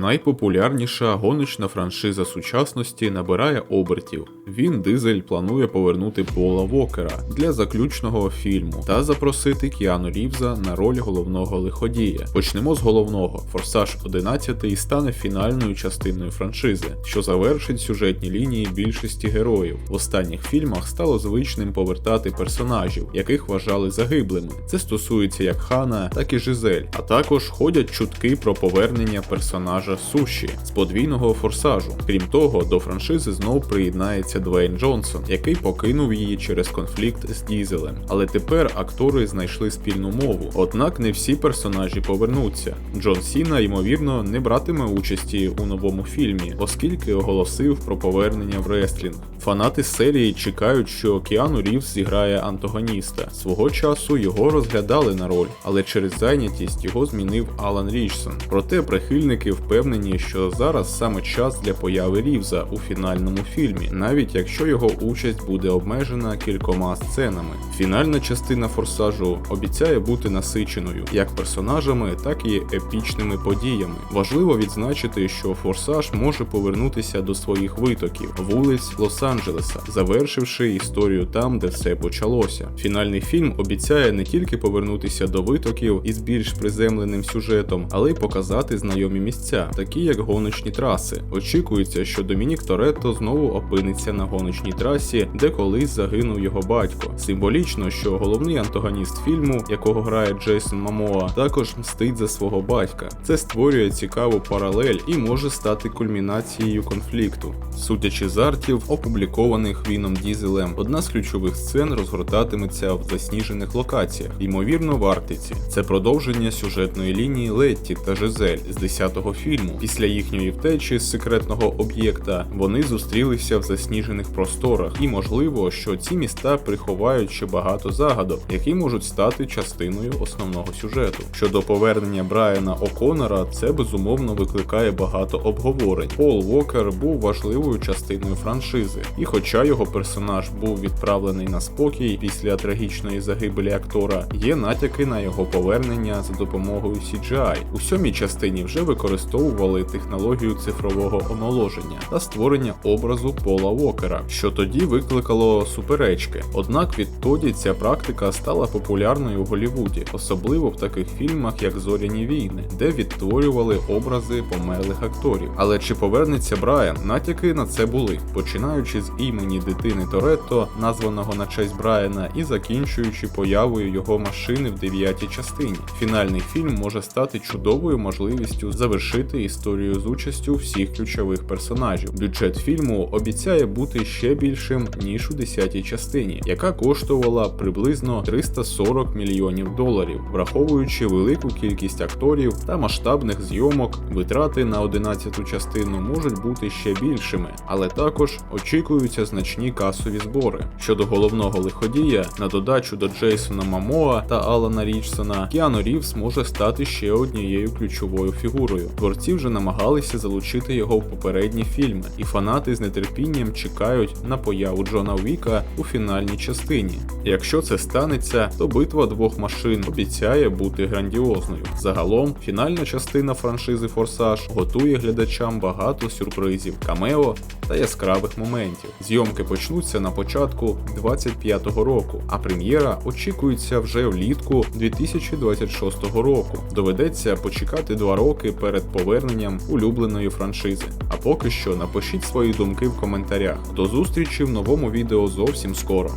Найпопулярніша гоночна франшиза сучасності набирає обертів. Він дизель планує повернути Пола Вокера для заключного фільму та запросити Кіану Рівза на роль головного лиходія. Почнемо з головного. Форсаж 11 стане фінальною частиною франшизи, що завершить сюжетні лінії більшості героїв. В останніх фільмах стало звичним повертати персонажів, яких вважали загиблими. Це стосується як Хана, так і Жизель. А також ходять чутки про повернення персонажа Суші з подвійного форсажу. Крім того, до франшизи знов приєднається Двейн Джонсон, який покинув її через конфлікт з Дізелем. Але тепер актори знайшли спільну мову. Однак не всі персонажі повернуться. Джон Сіна, ймовірно, не братиме участі у новому фільмі, оскільки оголосив про повернення в реслінг. Фанати серії чекають, що Кіану Рівз зіграє антагоніста. Свого часу його розглядали на роль, але через зайнятість його змінив Алан Річсон. Проте прихильники впевнені, що зараз саме час для появи Рівза у фінальному фільмі, навіть якщо його участь буде обмежена кількома сценами. Фінальна частина форсажу обіцяє бути насиченою як персонажами, так і епічними подіями. Важливо відзначити, що форсаж може повернутися до своїх витоків вулиць Лос-Анджелеса, завершивши історію там, де все почалося. Фінальний фільм обіцяє не тільки повернутися до витоків із більш приземленим сюжетом, але й показати знайомі місця, такі як гоночні траси. Очікується, що Домінік Торетто знову опиниться на гоночній трасі, де колись загинув його батько. Символічно, що головний антагоніст фільму, якого грає Джейсон Мамоа, також мстить за свого батька. Це створює цікаву паралель і може стати кульмінацією конфлікту. Судячи з артів, опублікованих Віном Дізелем, одна з ключових сцен розгортатиметься в засніжених локаціях, ймовірно, в Арктиці. Це продовження сюжетної лінії Летті та Жизель з 10-го фільму. Після їхньої втечі з секретного об'єкта вони зустрілися в засніжених просторах, і можливо, що ці міста приховають ще багато загадок, які можуть стати частиною основного сюжету. Щодо повернення Брайана О'Коннора, це безумовно викликає багато обговорень. Пол Вокер був важливою частиною франшизи, і хоча його персонаж був відправлений на спокій після трагічної загибелі актора, є натяки на його повернення за допомогою CGI. У сьомій частині вже використовували технологію цифрового омоложення та створення образу Пола Вокера, що тоді викликало суперечки. Однак відтоді ця практика стала популярною в Голлівуді, особливо в таких фільмах, як Зоряні війни, де відтворювали образи померлих акторів. Але чи повернеться Брайан? Натяки на це були, починаючи з імені дитини Торетто, названого на честь Брайана, і закінчуючи появою його машини в дев'ятій частині. Фінальний фільм може стати чудовою можливістю завершити історію з участю всіх ключових персонажів. Бюджет фільму обіцяє бути ще більшим ніж у десятій частині, яка коштувала приблизно 340 мільйонів доларів, враховуючи велику кількість акторів та масштабних зйомок, витрати на 11-ту частину можуть бути ще більшими, але також очікуються значні касові збори. Щодо головного лиходія, на додачу до Джейсона Мамоа та Алана Річсона, Кіану Рівз може стати ще однією ключовою фігурою. Творці вже намагалися залучити його в попередні фільми, і фанати з нетерпінням чекають на появу Джона Віка у фінальній частині. Якщо це станеться, то битва двох машин обіцяє бути грандіозною. Загалом, фінальна частина франшизи Форсаж готує глядачам багато сюрпризів, камео та яскравих моментів. Зйомки почнуться на початку 25-го року, а прем'єра очікується вже влітку 2026 року. Доведеться почекати два роки перед поверненням улюбленої франшизи. А поки що напишіть свої думки в коментарях. До зустрічі в новому відео зовсім скоро.